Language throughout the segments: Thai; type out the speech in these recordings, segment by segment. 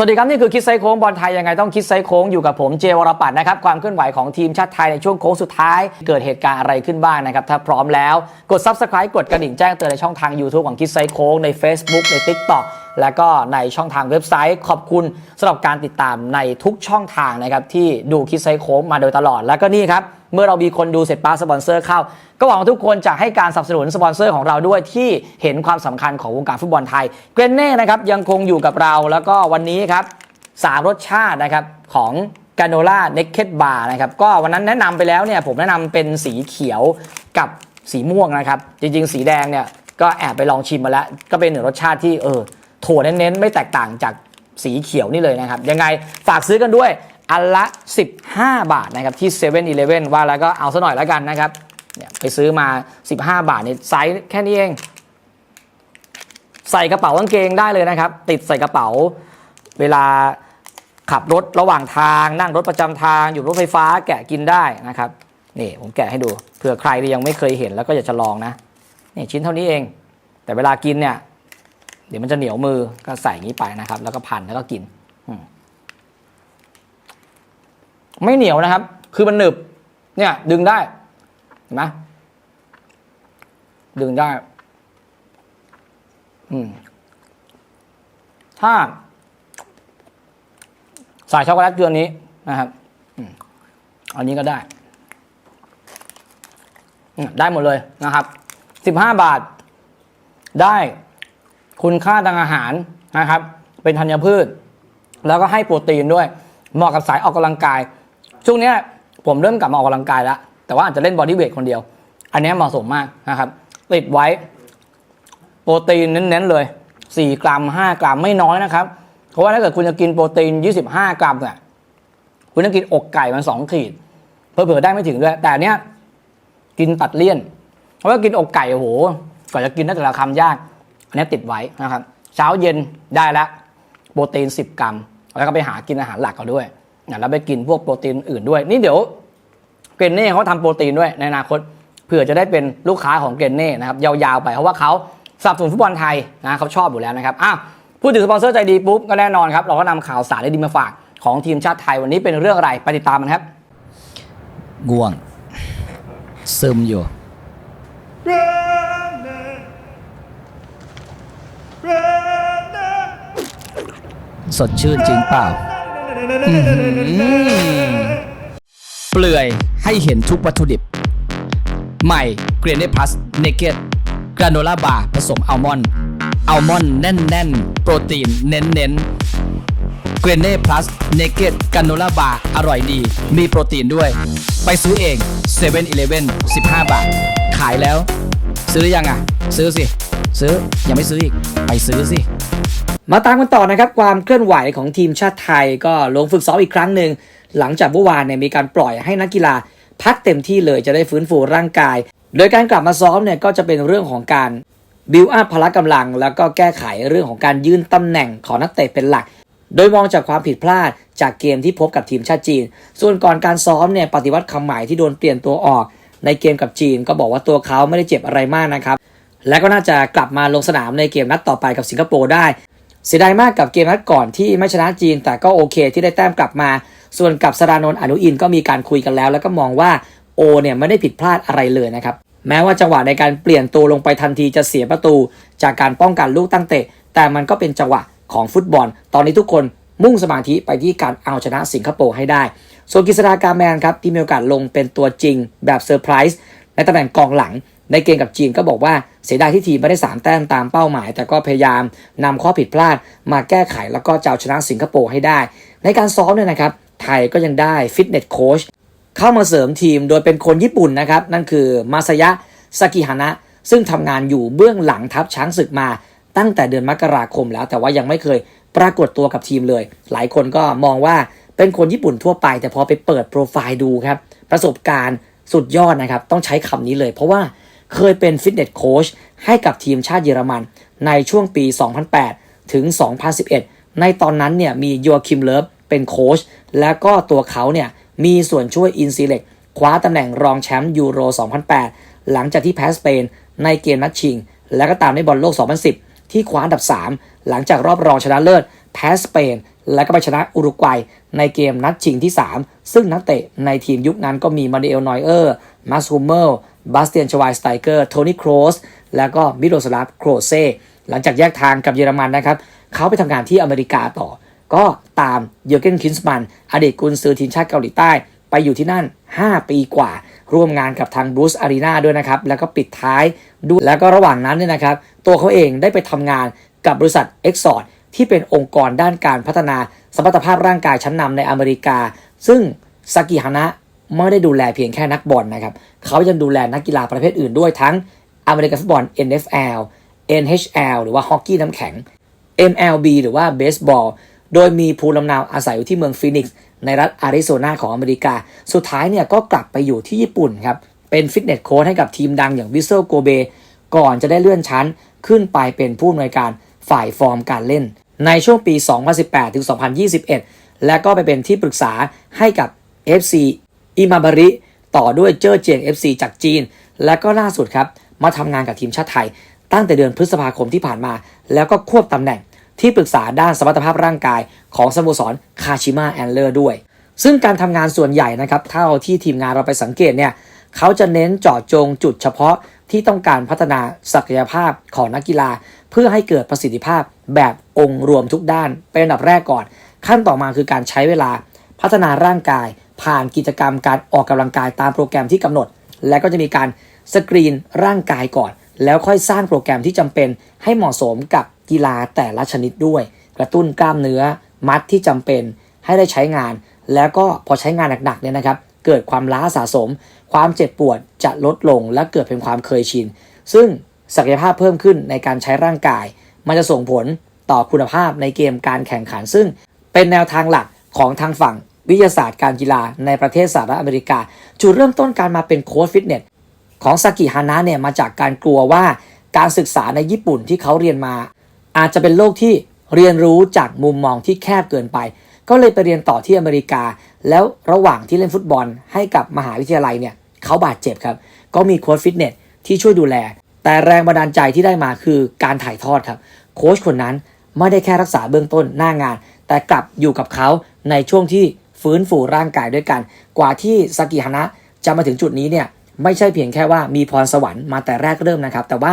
สวัสดีครับ นี่คือคิดไซโค้งบอลไทยยังไงต้องคิดไซโค้งอยู่กับผมเจวรปัตนะครับ ความเคลื่อนไหวของทีมชาติไทยในช่วงโค้งสุดท้าย เกิดเหตุการณ์อะไรขึ้นบ้างนะครับ ถ้าพร้อมแล้วกด Subscribe กดกระดิ่งแจ้งเตือนในช่องทาง YouTube ของคิดไซโค้งใน Facebook ใน TikTok แล้วก็ในช่องทางเว็บไซต์ ขอบคุณสำหรับการติดตามในทุกช่องทางนะครับที่ดูคิดไซโค้งมาโดยตลอด แล้วก็นี่ครับ เมื่อเรามีคนดูเสร็จป้าสปอนเซอร์เข้า ก็หวังว่าทุกคนจะให้การสนับสนุนสปอนเซอร์ของเราด้วยที่เห็นความสำคัญของวงการฟุตบอลไทยเกรนเน่นะครับยังคงอยู่กับเราแล้วก็วันนี้ครับสามรสชาตินะครับของกาโนล่าเน k เ d ดบาร์นะครับก็วันนั้นแนะนำไปแล้วเนี่ยผมแนะนำเป็นสีเขียวกับสีม่วงนะครับ จริงๆ สีแดงเนี่ยก็แอบไปลองชิมมาแล้ว ก็เป็นหนึ่งรสชาติที่เออ ถั่วเน้นๆ ไม่แตกต่างจากสีเขียวนี่เลยนะครับ ยังไงฝากซื้อกันด้วย อันละ 15 บาทนะครับ ที่7 e เ e ่ e อว่าแล้วก็เอาซะหน่อยแล้วกันนะครับเนี่ยไปซื้อมา 15 บาทนี่ไซส์แค่นี้เอง ใส่กระเป๋ากางเกงได้เลยนะครับ ติดใส่กระเป๋า เวลาขับรถระหว่างทางนั่งรถประจำทาง อยู่รถไฟฟ้าแกะกินได้นะครับนี่ผมแกะให้ดูเผื่อใครที่ยังไม่เคยเห็นแล้วก็อยากจะลองนะนี่ชิ้นเท่านี้เอง แต่เวลากินเนี่ย เดี๋ยวมันจะเหนียวมือก็ใส่อย่างนี้ไปนะครับ แล้วก็พันแล้วก็กินอไม่เหนียวนะครับ คือมันหนึบ เนี่ย ดึงได้เห็นไหมดึงได้ อืม ถ้าใส่ช็อกโกแลตเกลือนี้นะครับอันนี้ก็ได้ ได้หมดเลยนะครับ สิบห้าบาท ได้ คุณค่าทางอาหารนะครับ เป็นธัญพืช แล้วก็ให้โปรตีนด้วย เหมาะกับสายออกกำลังกาย ช่วงนี้ผมเริ่มกลับมาออกกำลังกายแล้ว แต่ว่าอาจจะเล่นบอดี้เวทคนเดียว อันนี้เหมาะสมมากนะครับ ติดไว้ โปรตีนเน้นๆเลย 4 กรัม 5 กรัมไม่น้อยนะครับ เพราะว่าถ้าเกิดคุณจะกินโปรตีน 25 กรัมเนี่ยคุณต้องกินอกไก่มัน2ขีดเผื่อได้ไม่ถึงด้วย แต่เนี้ยกินตัดเลี่ยน เพราะว่ากินอกไก่โอ้โหก่อนจะกินได้แต่ละคำยาก อันนี้ติดไว้นะครับเช้าเย็นได้แล้วโปรตีน 10 กรัม แล้วก็ไปหากินอาหารหลักเอาด้วยนะแล้วไปกินพวกโปรตีนอื่นด้วย นี่เดี๋ยวเกรนเน่เขาทำโปรตีนด้วยในอนาคตเผื่อจะได้เป็นลูกค้าของเกรนเน่นะครับยาวๆไปเพราะว่าเขาสนับสนุนฟุตบอลไทยนะเขาชอบอยู่แล้วนะครับอ้าวพูดถึงสปอนเซอร์ใจดีปุ๊บก็แน่นอนครับเราก็นำข่าวสารดีๆมาฝากของทีมชาติไทยวันนี้เป็นเรื่องอะไรไปติดตามมันครับง่วงซึมอยู่ สดชื่นจริงเปล่า เปลือยให้เห็นทุกวัตถุดิบ ใหม่เกรเน p พลัสเนเกตกราโนล่าบาร์ผสมอัลมอนด์อัลมอนด์แน่น ๆ โปรตีนเน้น ๆ เกรเน่ plus เนเกตก a นโนล่าบาร์อร่อยดี มีโปรตีนด้วย ไปซื้อเอง7 e เ e ่ e อ15 บาท ขายแล้ว ซื้อหรือยังอะ ซื้อสิ ซื้อ ยังไม่ซื้ออีก ไปซื้อสิ มาตามกันต่อนะครับความเคลื่อนไหวของทีมชาติไทยก็ลงฝึกซ้อมอีกครั้งหนึ่งหลังจากเมื่อวานเนี่ยมีการปล่อยให้นักกีฬาพักเต็มที่เลยจะได้ฟื้นฟูร่างกาย โดยการกลับมาซ้อมเนี่ยก็จะเป็นเรื่องของการบิวอัพพละกำลัง แล้วก็แก้ไขเรื่องของการยื่นตำแหน่งของนักเตะเป็นหลัก โดยมองจากความผิดพลาดจากเกมที่พบกับทีมชาติจีน ส่วนก่อนการซ้อมเนี่ยปฏิวัติคำใหม่ที่โดนเปลี่ยนตัวออก ในเกมกับจีน ก็บอกว่าตัวเขาไม่ได้เจ็บอะไรมากนะครับ และก็น่าจะกลับมาลงสนามในเกมนัดต่อไปกับสิงคโปร์ได้ เสียดายมากกับเกมนัดก่อนที่ไม่ชนะจีน แต่ก็โอเคที่ได้แต้มกลับมา ส่วนกับสรานนท์อนุอินก็มีการคุยกันแล้ว แล้วก็มองว่าโอเนี่ยไม่ได้ผิดพลาดอะไรเลยนะครับแม้ว่าจังหวะในการเปลี่ยนตัวลงไปทันทีจะเสียประตู จากการป้องกันลูกตั้งเตะ แต่มันก็เป็นจังหวะของฟุตบอล ตอนนี้ทุกคนมุ่งสมาธิไปที่การเอาชนะสิงคโปร์ให้ได้ ส่วนกฤษฎากาแมนครับที่มีโอกาสลงเป็นตัวจริงแบบเซอร์ไพรส์ ในตำแหน่งกองหลังในเกมกับจีนก็บอกว่าเสียดายที่ทีมไม่ได้ 3 แต้มตามเป้าหมาย แต่ก็พยายามนำข้อผิดพลาดมาแก้ไขแล้วก็จะเอาชนะสิงคโปร์ให้ได้ ในการซ้อมเนี่ยนะครับไทยก็ยังได้ฟิตเนสโค้ชเข้ามาเสริมทีมโดยเป็นคนญี่ปุ่นนะครับนั่นคือมาซายะสกิฮานะ ซึ่งทำงานอยู่เบื้องหลังทัพช้างศึกมาตั้งแต่เดือนมกราคมแล้ว แต่ว่ายังไม่เคยปรากฏตัวกับทีมเลย หลายคนก็มองว่าเป็นคนญี่ปุ่นทั่วไป แต่พอไปเปิดโปรไฟล์ดูครับ ประสบการณ์ สุดยอดนะครับ ต้องใช้คำนี้เลย เพราะว่าเคยเป็นฟิตเนสโค้ชให้กับทีมชาติเยอรมันในช่วงปี 2008 ถึง 2011 ในตอนนั้นเนี่ยมียัวคิมเลิฟเป็นโค้ชแล้วก็ตัวเขาเนี่ยมีส่วนช่วยอินซีเล็กคว้าตำแหน่งรองแชมป์ยูโร 2008 หลังจากที่แพ้สเปนในเกมนัดชิง แล้วก็ตามในบอลโลก 2010 ที่คว้าอันดับ 3 หลังจากรอบรองชนะเลิศแพ้สเปน แล้วก็ไปชนะอุรุกวัยในเกมนัดชิงที่ 3 ซึ่งนักเตะในทีมยุคนั้นก็มีมาเดลนอยเออร์มาสฮูเมลบาสเตียนชวายสไตเกอร์โทนี่โครสแล้วก็มิโรสลาฟโครเซหลังจากแยกทางกับเยอรมันนะครับ เขาไปทำงานที่อเมริกาต่อ ก็ตามเยอร์เกนคินส์มันอดีตกุนซือทีมชาติเกาหลีใต้ ไปอยู่ที่นั่น 5 ปีกว่า ร่วมงานกับทางบรูซอารีนาด้วยนะครับ แล้วก็ปิดท้ายด้วยแล้วก็ระหว่างนั้นเนี่ยนะครับ ตัวเขาเองได้ไปทำงานกับบริษัท e x o r t ที่เป็นองค์กรด้านการพัฒนาสมรรถภาพร่างกายชั้นนำในอเมริกา ซึ่งซากิฮานะไม่ได้ดูแลเพียงแค่นักบอลนะครับ เขายังดูแลนักกีฬาประเภทอื่นด้วยทั้งอเมริกันฟุตบอล NFL NHL หรือว่าฮอกกี้น้ำแข็ง MLB หรือว่าเบสบอล โดยมีภูมิลำเนาอาศัยอยู่ที่เมืองฟีนิกซ์ในรัฐอาริโซนาของอเมริกา สุดท้ายเนี่ยก็กลับไปอยู่ที่ญี่ปุ่นครับ เป็นฟิตเนสโค้ชให้กับทีมดังอย่างวิเซลโกเบ ก่อนจะได้เลื่อนชั้นขึ้นไปเป็นผู้อำนวยการฝ่ายฟอร์มการเล่น ในช่วงปี 2018 ถึง 2021 และก็ไปเป็นที่ปรึกษาให้กับ FC อิมาบาริ ต่อด้วยเจอเจียง FC จากจีน และก็ล่าสุดครับ มาทำงานกับทีมชาติไทย ตั้งแต่เดือนพฤษภาคมที่ผ่านมา แล้วก็ควบตำแหน่งที่ปรึกษาด้านสมรรถภาพร่างกายของสโมสรคาชิมะแอนเลอร์ด้วย ซึ่งการทำงานส่วนใหญ่นะครับเท่าที่ทีมงานเราไปสังเกตเนี่ยเขาจะเน้นเจาะจงจุดเฉพาะที่ต้องการพัฒนาศักยภาพของนักกีฬา เพื่อให้เกิดประสิทธิภาพแบบองค์รวมทุกด้าน เป็นอันดับแรกก่อน ขั้นต่อมาคือการใช้เวลาพัฒนาร่างกาย ผ่านกิจกรรมการออกกำลังกายตามโปรแกรมที่กำหนด และก็จะมีการสกรีนร่างกายก่อน แล้วค่อยสร้างโปรแกรมที่จำเป็นให้เหมาะสมกับกีฬาแต่ละชนิดด้วย กระตุ้นกล้ามเนื้อมัดที่จำเป็นให้ได้ใช้งาน แล้วก็พอใช้งานหนักๆเนี่ยนะครับ เกิดความล้าสะสม ความเจ็บปวดจะลดลงและเกิดเป็นความเคยชิน ซึ่ง ศักยภาพเพิ่มขึ้นในการใช้ร่างกาย มันจะส่งผลต่อคุณภาพในเกมการแข่งขัน ซึ่งเป็นแนวทางหลักของทางฝั่งวิทยาศาสตร์การกีฬาในประเทศสหรัฐอเมริกา จุดเริ่มต้นการมาเป็นโค้ชฟิตเนสของซากิฮานะเนี่ยมาจากการกลัวว่าการศึกษาในญี่ปุ่นที่เขาเรียนมา อาจจะเป็นโลกที่เรียนรู้จากมุมมองที่แคบเกินไป ก็เลยไปเรียนต่อที่อเมริกา แล้วระหว่างที่เล่นฟุตบอลให้กับมหาวิทยาลัยเนี่ยเขาบาดเจ็บครับ ก็มีโค้ชฟิตเนสที่ช่วยดูแล แต่แรงบันดาลใจที่ได้มาคือการถ่ายทอดครับ โค้ชคนนั้นไม่ได้แค่รักษาเบื้องต้นหน้างาน แต่กลับอยู่กับเขาในช่วงที่ฟื้นฟูร่างกายด้วยกัน กว่าที่ซากิฮานะจะมาถึงจุดนี้เนี่ยไม่ใช่เพียงแค่ว่ามีพรสวรรค์มาแต่แรกเริ่มนะครับ แต่ว่า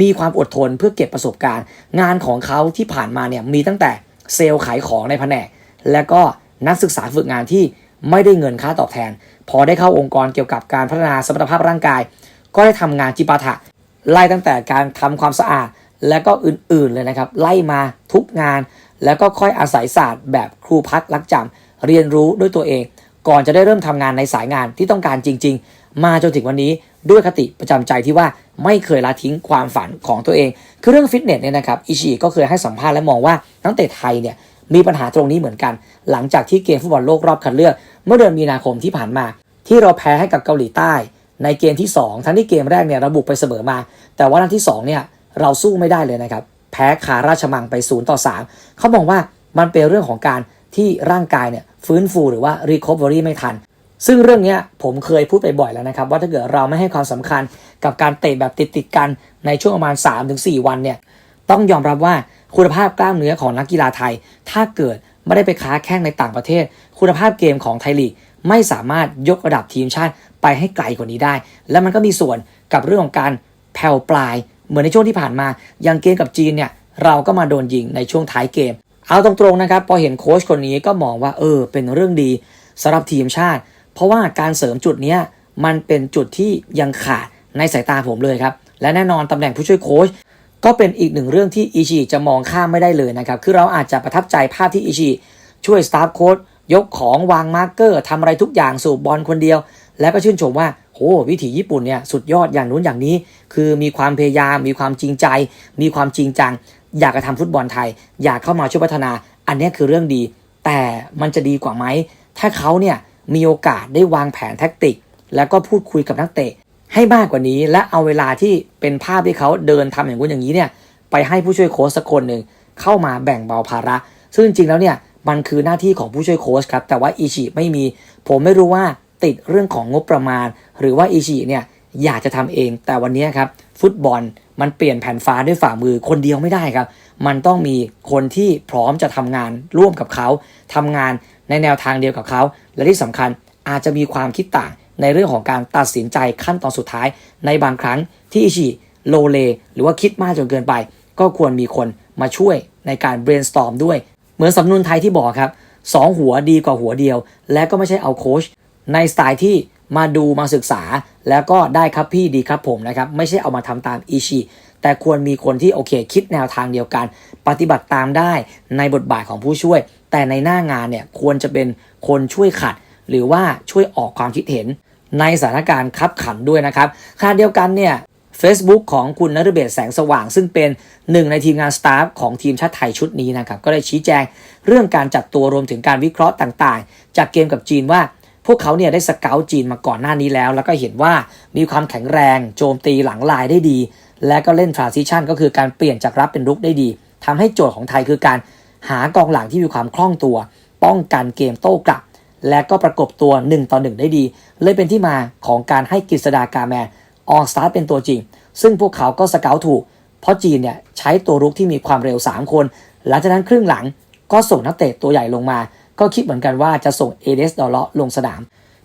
มีความอดทนเพื่อเก็บประสบการณ์ งานของเขาที่ผ่านมาเนี่ยมีตั้งแต่เซลล์ขายของในแผนก และก็นักศึกษาฝึกงานที่ไม่ได้เงินค่าตอบแทน พอได้เข้าองค์กรเกี่ยวกับการพัฒนาสมรรถภาพร่างกาย ก็ได้ทำงานจิปาถะ ไล่ตั้งแต่การทำความสะอาดและก็อื่นๆเลยนะครับ ไล่มาทุกงาน แล้วก็ค่อยอาศัยศาสตร์ แบบครูพักรักจำเรียนรู้ด้วยตัวเอง ก่อนจะได้เริ่มทำงานในสายงานที่ต้องการจริง ๆ มาจนถึงวันนี้ด้วยคติประจำใจที่ว่าไม่เคยละทิ้งความฝันของตัวเอง คือเรื่องฟิตเนสเนี่ยนะครับอิชิก็เคยให้สัมภาษณ์และมองว่านักเตะไทยเนี่ยมีปัญหาตรงนี้เหมือนกัน หลังจากที่เกมฟุตบอลโลกรอบคัดเลือก เมื่อเดือนมีนาคมที่ผ่านมา ที่เราแพ้ให้กับเกาหลีใต้ ในเกมที่ 2 ทั้งที่เกมแรกเนี่ยเราบุกไปเสมอมา แต่ว่านัดที่2เนี่ยเราสู้ไม่ได้เลยนะครับ แพ้คาราชมังไป0ต่อ3เขามองว่ามันเป็นเรื่องของการที่ร่างกายเนี่ยฟื้นฟูหรือว่า recovery ไม่ทัน ซึ่งเรื่องนี้ผมเคยพูดไปบ่อยแล้วนะครับ ว่าถ้าเกิดเราไม่ให้ความสำคัญกับการเตะแบบติดๆกันในช่วงประมาณ 3-4 วันเนี่ยต้องยอมรับว่าคุณภาพกล้ามเนื้อของนักกีฬาไทย ถ้าเกิดไม่ได้ไปค้าแข่งในต่างประเทศ คุณภาพเกมของไทยลีก ไม่สามารถยกระดับทีมชาติไปให้ไกลกว่านี้ได้ และมันก็มีส่วนกับเรื่องของการแผ่วปลาย เหมือนในช่วงที่ผ่านมา อย่างเกมกับจีนเนี่ยเราก็มาโดนยิงในช่วงท้ายเกม เอาตรงๆนะครับ พอเห็นโค้ชคนนี้ก็มองว่าเออ เป็นเรื่องดีสำหรับทีมชาติ เพราะว่าการเสริมจุดนี้มันเป็นจุดที่ยังขาดในสายตาผมเลยครับ และแน่นอนตำแหน่งผู้ช่วยโค้ชก็เป็นอีกหนึ่งเรื่องที่อิชิจะมองข้ามไม่ได้เลยนะครับ คือเราอาจจะประทับใจภาพที่อิชิช่วยสตาฟโค้ช ยกของวางมาร์กเกอร์ทำอะไรทุกอย่างสูบบอลคนเดียว แล้วก็ชื่นชมว่าโหวิถีญี่ปุ่นเนี่ยสุดยอดอย่างนู้นอย่างนี้ คือมีความพยายามมีความจริงใจ มีความจริงจัง อยากจะทำฟุตบอลไทย อยากเข้ามาช่วยพัฒนา อันนี้คือเรื่องดี แต่มันจะดีกว่าไหม ถ้าเขาเนี่ยมีโอกาสได้วางแผนแท็กติก แล้วก็พูดคุยกับนักเตะ ให้มากกว่านี้และเอาเวลาที่เป็นภาพที่เขาเดินทำอย่างนู้นอย่างนี้เนี่ยไปให้ผู้ช่วยโค้ชสักคนหนึ่งเข้ามาแบ่งเบาภาระ ซึ่งจริงๆแล้วเนี่ย มันคือหน้าที่ของผู้ช่วยโค้ชครับ แต่ว่าอิชิไม่มี ผมไม่รู้ว่าติดเรื่องของงบประมาณ หรือว่าอิชิเนี่ยอยากจะทำเอง แต่วันนี้ครับฟุตบอลมันเปลี่ยนแผ่นฟ้าด้วยฝ่ามือคนเดียวไม่ได้ครับ มันต้องมีคนที่พร้อมจะทำงานร่วมกับเขาทำงานในแนวทางเดียวกับเขา และที่สำคัญอาจจะมีความคิดต่างในเรื่องของการตัดสินใจขั้นตอนสุดท้าย ในบางครั้งที่อิชิโลเล หรือว่าคิดมากจนเกินไป ก็ควรมีคนมาช่วยในการ brainstorm ด้วย เหมือนสำนวนไทยที่บอกครับสองหัวดีกว่าหัวเดียว และก็ไม่ใช่เอาโค้ชในสไตล์ที่มาดูมาศึกษา แล้วก็ได้ครับพี่ดีครับผมนะครับ ไม่ใช่เอามาทำตามอิชิแต่ควรมีคนที่โอเค คิดแนวทางเดียวกัน ปฏิบัติตามได้ในบทบาทของผู้ช่วย แต่ในหน้างานเนี่ยควรจะเป็นคนช่วยขัด หรือว่าช่วยออกความคิดเห็นในสถานการณ์คับขันด้วยนะครับขณะเดียวกันเนี่ย Facebook ของคุณนฤเบศแสงสว่าง ซึ่งเป็นหนึ่งในทีมงานสตาฟของทีมชาติไทยชุดนี้นะครับก็ได้ชี้แจงเรื่องการจัดตัวรวมถึงการวิเคราะห์ต่างๆ จากเกมกับจีนว่าพวกเขาเนี่ยได้สเกลจีนมาก่อนหน้านี้แล้ว แล้วก็เห็นว่ามีความแข็งแรงโจมตีหลังลายได้ดี และก็เล่น transition ก็คือการเปลี่ยนจากรับเป็นรุกได้ดีทำให้โจทย์ของไทยคือการหากองหลังที่มีความคล่องตัว ป้องกันเกมโต้กลับ และก็ประกบตัว 1 ต่อ 1 ได้ดี เลยเป็นที่มาของการให้กฤษดากาแมน ออกสตาร์เป็นตัวจริง ซึ่งพวกเขาก็สเกลถูก เพราะจีนเนี่ยใช้ตัวรุกที่มีความเร็ว 3 คน หลังจากนั้นครึ่งหลังก็ส่งนักเตะตัวใหญ่ลงมา ก็คิดเหมือนกันว่าจะส่งเอเดสดอลเลาะลงสนาม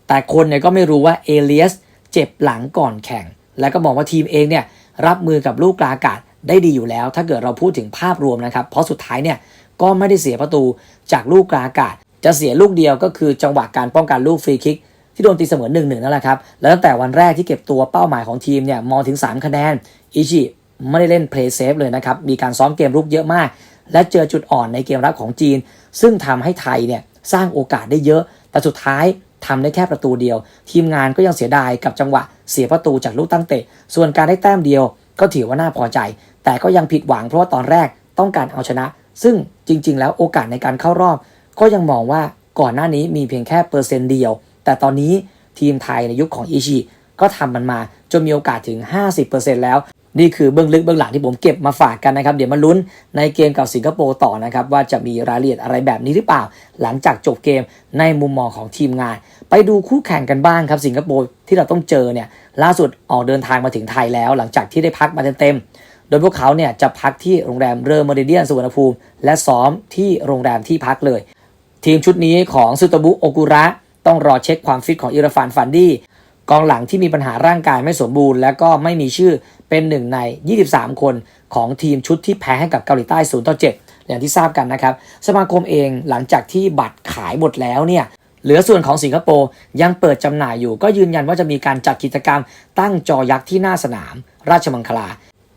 แต่คนเนี่ยก็ไม่รู้ว่าเอเลียสเจ็บหลังก่อนแข่ง และก็มองว่าทีมเองเนี่ยรับมือกับลูกกลาอากาศได้ดีอยู่แล้ว ถ้าเกิดเราพูดถึงภาพรวมนะครับ เพราะสุดท้ายเนี่ยก็ไม่ได้เสียประตูจากลูกกลาอากาศ จะเสียลูกเดียวก็คือจังหวะการป้องกันลูกฟรีคิก ที่โดนตีเสมอหนึ่งหนึ่งนั่นแหละครับ แล้วตั้งแต่วันแรกที่เก็บตัวเป้าหมายของทีมเนี่ยมองถึง 3 คะแนน อิชิไม่ได้เล่นเพลย์เซฟเลยนะครับ มีการซ้อมเกมรุกเยอะมาก และเจอจุดอ่อนในเกมรับของจีน ซึ่งทำให้ไทยเนี่ยสร้างโอกาสได้เยอะ แต่สุดท้ายทำได้แค่ประตูเดียว ทีมงานก็ยังเสียดายกับจังหวะเสียประตูจากลูกตั้งเตะ ส่วนการได้แต้มเดียวก็ถือว่าน่าพอใจ แต่ก็ยังผิดหวังเพราะว่าตอนแรกต้องการเอาชนะ ซึ่งจริง ๆ แล้วโอกาสในการเข้ารอบ ก็ยังมองว่าก่อนหน้านี้มีเพียงแค่เปอร์เซ็นต์เดียว แต่ตอนนี้ทีมไทยในยุคของอิชิก็ทำมันมาจนมีโอกาสถึง 50%แล้ว นี่คือเบื้องลึกเบื้องหลังที่ผมเก็บมาฝากกันนะครับ เดี๋ยวมาลุ้นในเกมกับสิงคโปร์ต่อนะครับ ว่าจะมีรายละเอียดอะไรแบบนี้หรือเปล่า หลังจากจบเกมในมุมมองของทีมงาน ไปดูคู่แข่งกันบ้างครับสิงคโปร์ที่เราต้องเจอเนี่ยล่าสุดออกเดินทางมาถึงไทยแล้ว หลังจากที่ได้พักมาเต็มๆโดยพวกเขาเนี่ยจะพักที่โรงแรมเรอร์เมเดียนสุวรรณภูมิ และซ้อมที่โรงแรมที่พักเลย ทีมชุดนี้ของซุตบุโอกุระ ต้องรอเช็คความฟิตของอิราฟานฟันดี้กองหลังที่มีปัญหาร่างกายไม่สมบูรณ์ และก็ไม่มีชื่อเป็นหนึ่งใน 23 คนของทีมชุดที่แพ้ให้กับเกาหลีใต้0ต่อ7อย่างที่ทราบกันนะครับ สมาคมเองหลังจากที่บัตรขายหมดแล้วเนี่ยเหลือส่วนของสิงคโปร์ยังเปิดจำหน่ายอยู่ ก็ยืนยันว่าจะมีการจัดกิจกรรมตั้งจอยักษ์ที่หน้าสนาม ราชมังคลา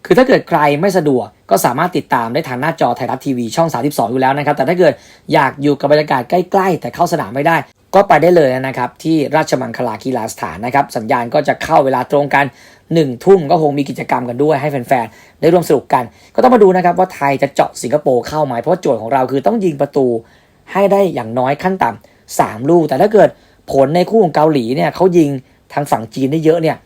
คือถ้าเกิดใครไม่สะดวกก็สามารถติดตามได้ทางหน้าจอไทยรัฐทีวีช่อง 32 อยู่แล้วนะครับ แต่ถ้าเกิดอยากอยู่กับบรรยากาศใกล้ ๆ แต่เข้าสนามไม่ได้ ก็ไปได้เลยนะครับที่ราชมังคลากีฬาสถานนะครับ สัญญาณก็จะเข้าเวลาตรงกัน1ทุ่มก็คงมีกิจกรรมกันด้วยให้แฟนๆ ได้ร่วมสนุกกัน ก็ต้องมาดูนะครับว่าไทยจะเจาะสิงคโปร์เข้าไหมเพราะโจทย์ของเราคือต้องยิงประตูให้ได้อย่างน้อยขั้นต่ำสามลูก แต่ถ้าเกิดผลในคู่ของเกาหลีเนี่ยเขายิงทางฝั่งจีนได้เยอะเนี่ย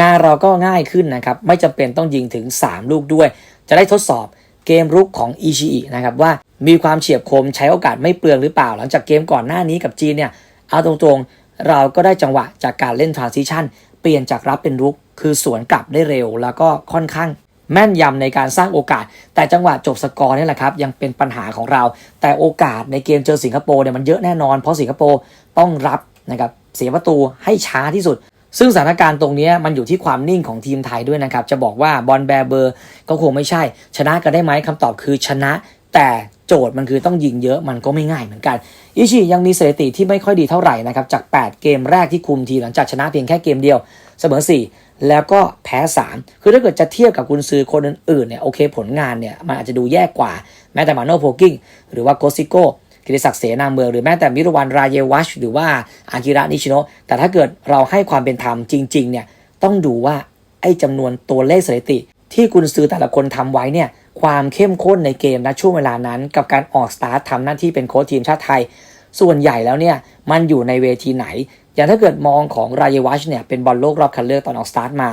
งานเราก็ง่ายขึ้นนะครับไม่จำเป็นต้องยิงถึง 3 ลูกด้วย จะได้ทดสอบ เกมรุกของอิชิอินะครับว่ามีความเฉียบคมใช้โอกาสไม่เปลืองหรือเปล่า หลังจากเกมก่อนหน้านี้กับจีนเนี่ยเอาตรงๆเราก็ได้จังหวะจากการเล่น transition เปลี่ยนจากรับเป็นรุก คือสวนกลับได้เร็ว แล้วก็ค่อนข้างแม่นยำในการสร้างโอกาส แต่จังหวะจบสกอร์นี่แหละครับ ยังเป็นปัญหาของเรา แต่โอกาสในเกมเจอสิงคโปร์เนี่ยมันเยอะแน่นอน เพราะสิงคโปร์ต้องรับนะครับเสียประตูให้ช้าที่สุด ซึ่งสถานการณ์ตรงนี้มันอยู่ที่ความนิ่งของทีมไทยด้วยนะครับ จะบอกว่าบอลแบร์เบอร์ก็คงไม่ใช่ ชนะกันได้ไหมคำตอบคือชนะ แต่โจทย์มันคือต้องยิงเยอะมันก็ไม่ง่ายเหมือนกัน อิชิยังมีสถิติที่ไม่ค่อยดีเท่าไหร่นะครับ จาก 8 เกมแรกที่คุมทีหลังจากชนะเพียงแค่เกมเดียว เสมอ 4 แล้วก็แพ้ 3 คือถ้าเกิดจะเทียบกับกุนซือคนอื่นๆเนี่ยโอเคผลงานเนี่ยมันอาจจะดูแย่กว่าแม้แต่มาโนโพกิ้งหรือว่าโกซิโก กิติศักดิ์เสนาเมืองหรือแม้แต่มิรวันรายวัชหรือว่าอากิระนิชิโนะแต่ถ้าเกิดเราให้ความเป็นธรรมจริงๆเนี่ยต้องดูว่าไอ้จำนวนตัวเลขสถิติ ที่กุนซือแต่ละคนทำไว้เนี่ยความเข้มข้นในเกมณช่วงเวลานั้น กับการออกสตาร์ททำหน้าที่เป็นโค้ชทีมชาติไทย ส่วนใหญ่แล้วเนี่ยมันอยู่ในเวทีไหน อย่างถ้าเกิดมองของรายวัชเนี่ยเป็นบอลโลกรอบคัดเลือกตอนออกสตาร์ทมา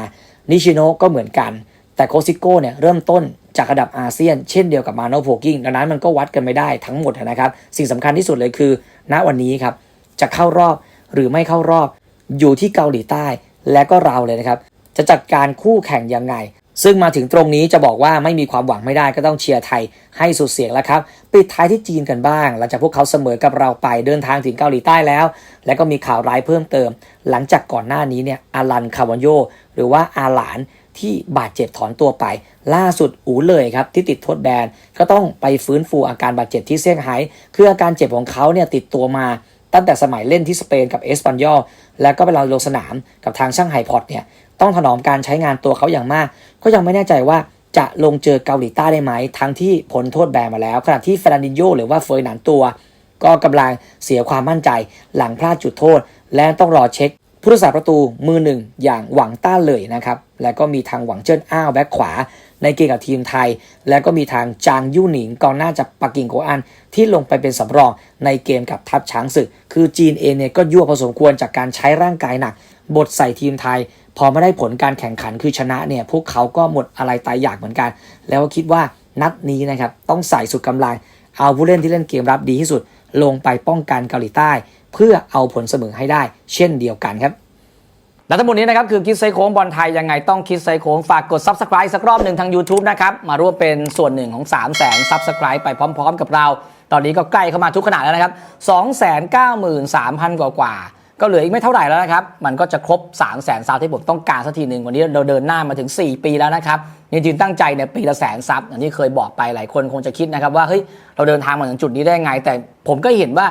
นิชิโนะก็เหมือนกัน แต่โคซิโก้เนี่ยเริ่มต้น จากระดับอาเซียน เช่นเดียวกับมาโนโพกิ้งดังนั้นมันก็วัดกันไม่ได้ทั้งหมดนะครับ สิ่งสำคัญที่สุดเลยคือ ณวันนี้ครับจะเข้ารอบหรือไม่เข้ารอบอยู่ที่เกาหลีใต้และก็เราเลยนะครับ จะจัดการคู่แข่งยังไง ซึ่งมาถึงตรงนี้จะบอกว่าไม่มีความหวังไม่ได้ก็ต้องเชียร์ไทยให้สุดเสียงแล้วครับ ปิดท้ายที่จีนกันบ้าง หลังจากพวกเขาเสมอกับเราไปเดินทางถึงเกาหลีใต้แล้ว และก็มีข่าวร้ายเพิ่มเติม หลังจากก่อนหน้านี้เนี่ยอารันคาวานโยหรือว่าอาหลาน ที่บาดเจ็บถอนตัวไป ล่าสุดอูเลยครับที่ติดโทษแบนก็ต้องไปฟื้นฟูอาการบาดเจ็บที่เซี่ยงไฮ้คืออาการเจ็บของเขาเนี่ยติดตัวมาตั้งแต่สมัยเล่นที่สเปนกับเอสปันยอลแล้วก็เวลาลงสนามกับทางช่างไห่พอตเนี่ยต้องถนอมการใช้งานตัวเขาอย่างมาก ก็ยังไม่แน่ใจว่าจะลงเจอเกาหลีใต้ได้ไหม ทั้งที่พ้นโทษแบนมาแล้ว ขณะที่เฟรนันดินโยหรือว่าเฟยหนานตัว ก็กำลังเสียความมั่นใจหลังพลาดจุดโทษ และต้องรอเช็ค ผู้รักษาประตูมือหนึ่งอย่างหวังต้าเลยนะครับ แล้วก็มีทางหวังเจิ้นอ้าวแบ็คขวา ในเกมกับทีมไทย แล้วก็มีทางจางยู่หนิงกองหน้าจากปักกิ่งโกอัน ที่ลงไปเป็นสำรองในเกมกับทัพช้างศึก คือจีนเองเนี่ยก็ยั่วพอสมควรจากการใช้ร่างกายหนัก บทใส่ทีมไทย พอไม่ได้ผลการแข่งขันคือชนะเนี่ยพวกเขาก็หมดอะไรตายอยากเหมือนกัน แล้วก็คิดว่านัดนี้นะครับต้องใส่สุดกำลังเอาผู้เล่นที่เล่นเกมรับดีที่สุด ลงไปป้องกันเกาหลีใต้ เพื่อเอาผลเสมอให้ได้ เช่นเดียวกันครับและทั้งหมดนี้นะครับคือคิดไซโค้งบอลไทยยังไงต้องคิดไซโค้งฝากกด Subscribe สักรอบหนึ่งทาง YouTube นะครับ มาร่วมเป็นส่วนหนึ่งของ 3 0 0 0 0 0 Subscribe ไปพร้อม ๆ กับเรา ตอนนี้ก็ใกล้เข้ามาทุกขนาดแล้วนะครับ 293,000 กว่ากว่า ก็เหลืออีกไม่เท่าไหร่แล้วนะครับ มันก็จะครบ 3 0 0 0 0 0ซับที่ผมต้องการสักทีหนึ่งวันนี้เราเดินหน้ามาถึง 4 ปีแล้วนะครับจริงๆตั้งใจเนี่ยปีละแสนซับอย่างที่เคยบอกไปหลายคนคงจะคิดนะครับว่าเฮ้ยเราเดินทางมาถึงจุดนี้ได้ไง แต่ผมก็เห็นว่า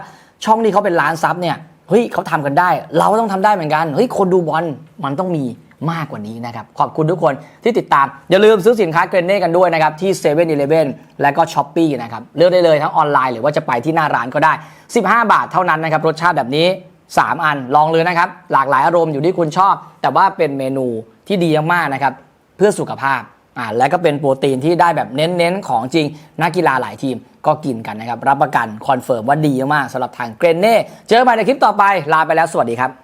ช่องนี้เขาเป็นล้านซับเนี่ยเฮ้ยเขาทำกันได้ เราก็ต้องทำได้เหมือนกันเฮ้ยคนดูบอลมันต้องมีมากกว่านี้นะครับ ขอบคุณทุกคนที่ติดตาม อย่าลืมซื้อสินค้าเกรนเน่กันด้วยนะครับ ที่7 e เ e ่ e อและก็ช้อปปีนะครับ เลือกได้เลยทั้งออนไลน์หรือว่าจะไปที่หน้าร้านก็ได้ 15 บาทเท่านั้นนะครับ รสชาติแบบนี้ 3 อันลองเลยนะครับ หลากหลายอารมณ์อยู่ที่คุณชอบ แต่ว่าเป็นเมนูที่ดีมากๆนะครับ เพื่อสุขภาพอ่าและก็เป็นโปรตีนที่ได้แบบเน้นๆ ของจริง นักกีฬาหลายทีมก็กินกันนะครับ รับประกันคอนเฟิร์มว่าดีมากสำหรับทางเกรนเน่เจอกันใหม่ในคลิปต่อไปลาไปแล้วสวัสดีครับ